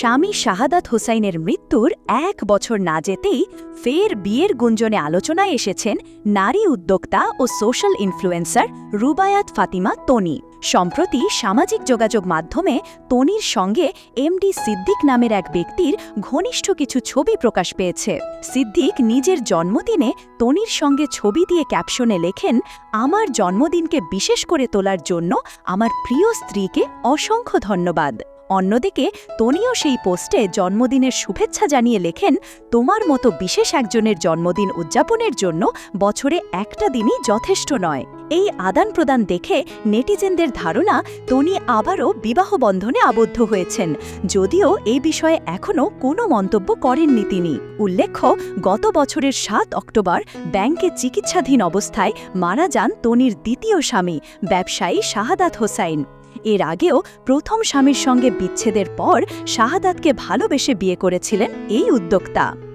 স্বামী শাহাদাত হোসাইনের মৃত্যুর এক বছর না যেতেই ফের বিয়ের গুঞ্জনে আলোচনায় এসেছেন নারী উদ্যোক্তা ও সোশ্যাল ইনফ্লুয়েন্সার রুবায়াত ফাতিমা তনি। সম্প্রতি সামাজিক যোগাযোগ মাধ্যমে তনির সঙ্গে এমডি সিদ্দিক নামের এক ব্যক্তির ঘনিষ্ঠ কিছু ছবি প্রকাশ পেয়েছে। সিদ্দিক নিজের জন্মদিনে তনির সঙ্গে ছবি দিয়ে ক্যাপশনে লেখেন, আমার জন্মদিনকে বিশেষ করে তোলার জন্য আমার প্রিয় স্ত্রীকে অসংখ্য ধন্যবাদ। অন্যদিকে তনিও সেই পোস্টে জন্মদিনের শুভেচ্ছা জানিয়ে লেখেন, তোমার মতো বিশেষ একজনের জন্মদিন উদযাপনের জন্য বছরে একটা দিনই যথেষ্ট নয়। এই আদান প্রদান দেখে নেটিজেনদের ধারণা, তনি আবারও বিবাহ বন্ধনে আবদ্ধ হয়েছেন, যদিও এই বিষয়ে এখনও কোনো মন্তব্য করেননি তিনি। উল্লেখ্য, গত বছরের সাত অক্টোবর ব্যাংকে চিকিৎসাধীন অবস্থায় মারা যান তনির দ্বিতীয় স্বামী, ব্যবসায়ী শাহাদাত হোসাইন। এর আগেও প্রথম স্বামীর সঙ্গে বিচ্ছেদের পর শাহাদাতকে ভালোবেসে বিয়ে করেছিলেন এই উদ্যোক্তা।